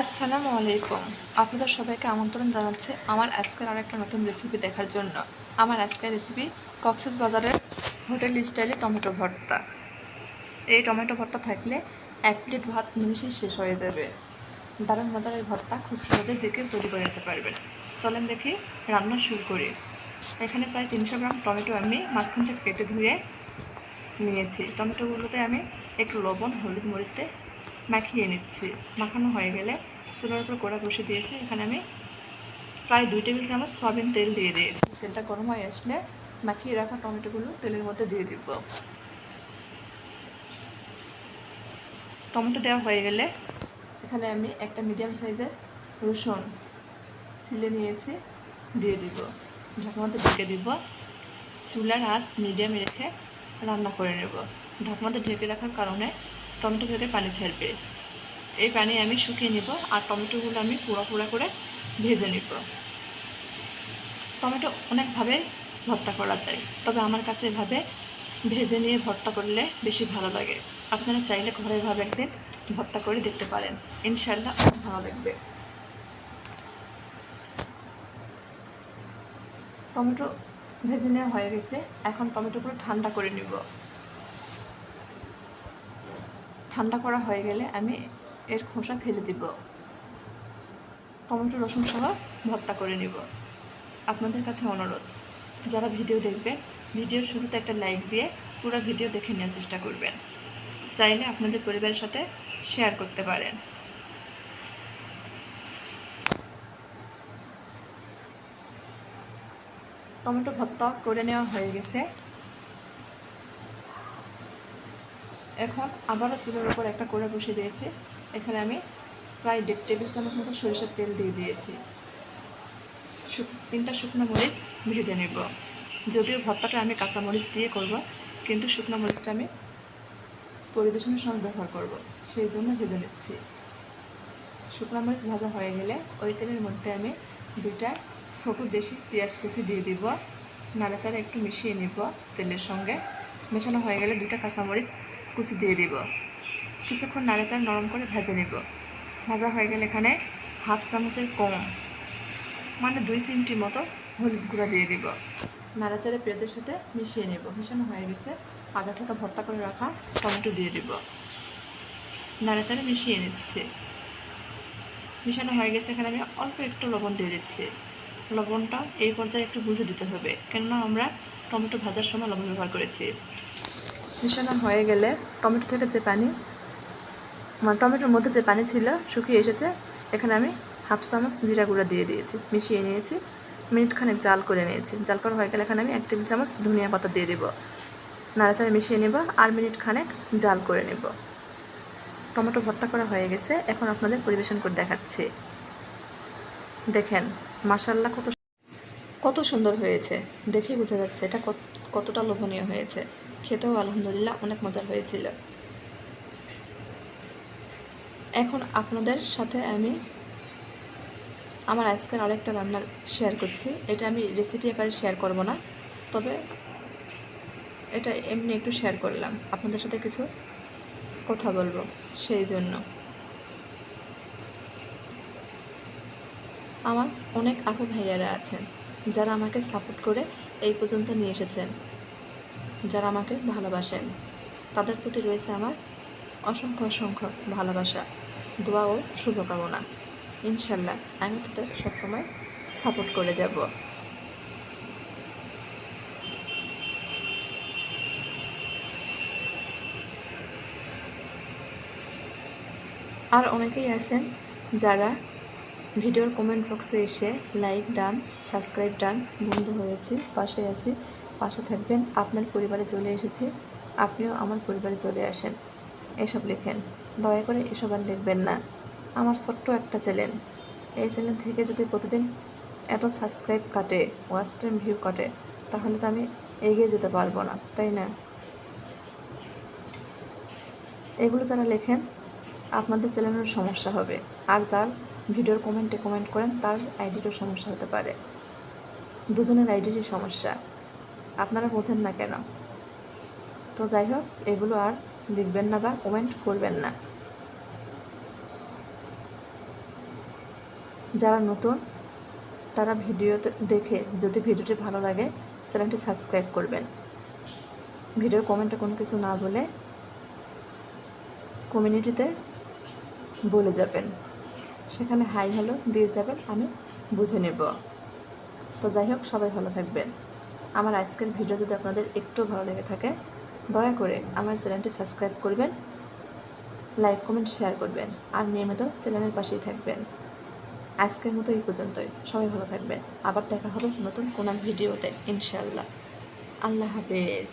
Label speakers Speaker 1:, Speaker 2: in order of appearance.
Speaker 1: আসসালামু আলাইকুম। আপনাদের সবাইকে আমন্ত্রণ জানাচ্ছি আমার আজকের আরেকটা নতুন রেসিপি দেখার জন্য। আমার আজকের রেসিপি কক্সেস বাজারের হোটেল স্টাইলে টমেটো ভর্তা। এই টমেটো ভর্তা থাকলে এক প্লেট ভাত নিমিশেই শেষ হয়ে যাবে। দারুণ মজার এই ভর্তা খুব সহজে কেউ তৈরি করে নিতে পারবেন। চলেন দেখি রান্না শুরু করি। এখানে প্রায় তিনশো গ্রাম টমেটো আমি মাঝখান থেকে কেটে ধুয়ে নিয়েছি। টমেটোগুলোতে আমি একটু লবণ, হলুদ মরিচতে মাখিয়ে নিচ্ছি। মাখানো হয়ে গেলে চুলার উপর কড়া বসে দিয়েছি। এখানে আমি প্রায় দুই টেবিল চামচ সয়াবিন তেল দিয়ে দিয়েছি। তেলটা গরম হয়ে আসলে মাখিয়ে রাখা টমেটোগুলো তেলের মধ্যে দিয়ে দিব। টমেটো দেওয়া হয়ে গেলে এখানে আমি একটা মিডিয়াম সাইজের রসুন ছিলে নিয়েছি, দিয়ে দিব। ঢাকনাতে ঢেকে দিব। চুলার আঁচ মিডিয়ামে রেখে রান্না করে নেব। ঢাকনাতে ঢেকে রাখার কারণে টমেটো থেকে পানি ছাড়বে। এই পানি আমি শুকিয়ে নিব আর টমেটোগুলো আমি পোড়া পোড়া করে ভেজে নিব। টমেটো অনেকভাবে ভর্তা করা যায়, তবে আমার কাছে এভাবে ভেজে নিয়ে ভর্তা করলে বেশি ভালো লাগে। আপনারা চাইলে ঘরে এভাবে একদিন ভর্তা করে দেখতে পারেন। ইনশাল্লাহ অনেক ভালো লাগবে। টমেটো ভেজে নেওয়া হয়ে গেছে, এখন টমেটোগুলো ঠান্ডা করে নিব। ঠান্ডা করা হয়ে গেলে আমি এর খোসা ফেলে দিব। টমেটো, রসুন সহ ভর্তা করে নিব। আপনাদের কাছে অনুরোধ, যারা ভিডিও দেখবে, ভিডিওর শুরুতে একটা লাইক দিয়ে পুরো ভিডিও দেখে নেওয়ার চেষ্টা করবেন। চাইলে আপনাদের পরিবারের সাথে শেয়ার করতে পারেন। টমেটো ভর্তা করে নেওয়া হয়ে গেছে। এখন আবারও চুলের উপর একটা করে বসে দিয়েছি। এখানে আমি প্রায় দেড় টেবিল চামচ মতো সরিষার তেল দিয়ে দিয়েছি। তিনটা শুকনো মরিচ ভেজে নেব। যদিও ভর্তাটা আমি কাঁচা মরিচ দিয়ে করব, কিন্তু শুকনো মরিচটা আমি পরিবেশনের সময় ব্যবহার করব, সেই জন্য ভেজে নিচ্ছি। শুকনো মরিচ ভাজা হয়ে গেলে ওই তেলের মধ্যে আমি দুইটা ছোটো দেশি পেঁয়াজ কুচি দিয়ে দিব। নাড়াচাড়া একটু মিশিয়ে নিব তেলের সঙ্গে। মেশানো হয়ে গেলে দুটা কাঁচামরিচ কুচি দিয়ে দিব। কিছুক্ষণ নাড়াচাড়া নরম করে ভেজে নেব। ভাজা হয়ে গেলে এখানে হাফ চামচের কম মানে দুই চিমটি মতো হলুদ গুঁড়া দিয়ে দিব। নাড়াচাড়া পেঁয়াজের সাথে মিশিয়ে নেব। মিশানো হয়ে গেছে। আগে থেকে ভর্তা করে রাখা টমেটো দিয়ে দিব। নাড়াচাড়া মিশিয়ে নিচ্ছে। মিশানো হয়ে গেছে। এখানে আমি অল্প একটু লবণ দিয়ে দিচ্ছি। লবণটা এই পর্যায়ে একটু বুঝে দিতে হবে। কেননা আমরা টমেটো ভাজার সময় লবণ ব্যবহার করেছি। মিশানো হয়ে গেলে টমেটো থেকে যে পানি মানে টমেটোর মধ্যে যে পানি ছিল, শুকিয়ে এসেছে, এখানে আমি হাফ চামচ জিরা গুঁড়া দিয়ে দিয়েছি, মিশিয়ে নিয়েছি মিনিট খানেক জাল করে নিয়েছি। জাল করা হয়ে গেলে এখানে আমি এক টেবিল চামচ ধনিয়া পাতা দিয়ে দেবো। নাড়াচাড়া মিশিয়ে নেব, আর মিনিট খানেক জাল করে নেব। টমেটো ভর্তা করা হয়ে গেছে, এখন আপনাদের পরিবেশন করে দেখাচ্ছি। দেখেন মাসাল্লাহ কত কত সুন্দর হয়েছে। দেখেই বোঝা যাচ্ছে এটা কত- কতটা লোভনীয় হয়েছে। খেতেও আলহামদুলিল্লাহ অনেক মজার হয়েছিল। এখন আপনাদের সাথে আমি আমার আজকের আরেকটা রান্নার শেয়ার করছি। এটা আমি রেসিপি আকারে শেয়ার করব না, তবে এটা এমনি একটু শেয়ার করলাম। আপনাদের সাথে কিছু কথা বলব সেই জন্য। আমার অনেক আপু ভাইয়ারা আছেন, যারা আমাকে সাপোর্ট করে এই পর্যন্ত নিয়ে এসেছেন। যারা আমাকে ভালোবাসেন, তাদের প্রতি রয়েছে আমার অসংখ্য অসংখ্য ভালোবাসা, দোয়া ও শুভকামনা। ইনশাল্লাহ আমি তাদের সবসময় সাপোর্ট করে যাব। আর অনেকেই আছেন যারা ভিডিওর কমেন্ট বক্সে এসে লাইক ডান সাবস্ক্রাইব ডান বন্ধু হয়েছি পাশে আছি। পাশে থাকবেন, আপনার পরিবারে চলে এসেছি, আপনিও আমার পরিবারে চলে আসেন। এসব লেখেন, দয়া করে এসব আর লিখবেন না। আমার ছোট্ট একটা চ্যানেল। এই চ্যানেল থেকে যদি প্রতিদিন এত সাবস্ক্রাইব কাটে, ওয়াচ টাইম ভিউ কাটে, তাহলে তো আমি এগিয়ে যেতে পারব না, তাই না? এগুলো যারা লেখেন, আপনাদের চ্যানেলের সমস্যা হবে। আর যার ভিডিওর কমেন্টে কমেন্ট করেন, তার আইডিরও সমস্যা হতে পারে। দুজনের আইডিরই সমস্যা। আপনারা বোঝেন না কেন? তো যাই হোক, এগুলো আর লিখবেন না বা কমেন্ট করবেন না। যারা নতুন, তারা ভিডিওতে দেখে যদি ভিডিওটি ভালো লাগে, চ্যানেলটি সাবস্ক্রাইব করবেন। ভিডিওর কমেন্টে কোনো কিছু না বলে কমিউনিটিতে বলে যাবেন। সেখানে হাই হ্যালো দিয়ে যাবেন, আমি বুঝে নেব। তো যাই হোক, সবাই ভালো থাকবেন। আমার আজকের ভিডিও যদি আপনাদের একটু ভালো লেগে থাকে, দয়া করে আমার চ্যানেলটি সাবস্ক্রাইব করবেন, লাইক, কমেন্ট, শেয়ার করবেন আর নিয়মিত চ্যানেলের পাশেই থাকবেন। আজকের মতো এই পর্যন্তই। সবাই ভালো থাকবেন। আবার দেখা হবে নতুন কোনো ভিডিওতে ইনশাল্লাহ আল্লাহ হাফেজ।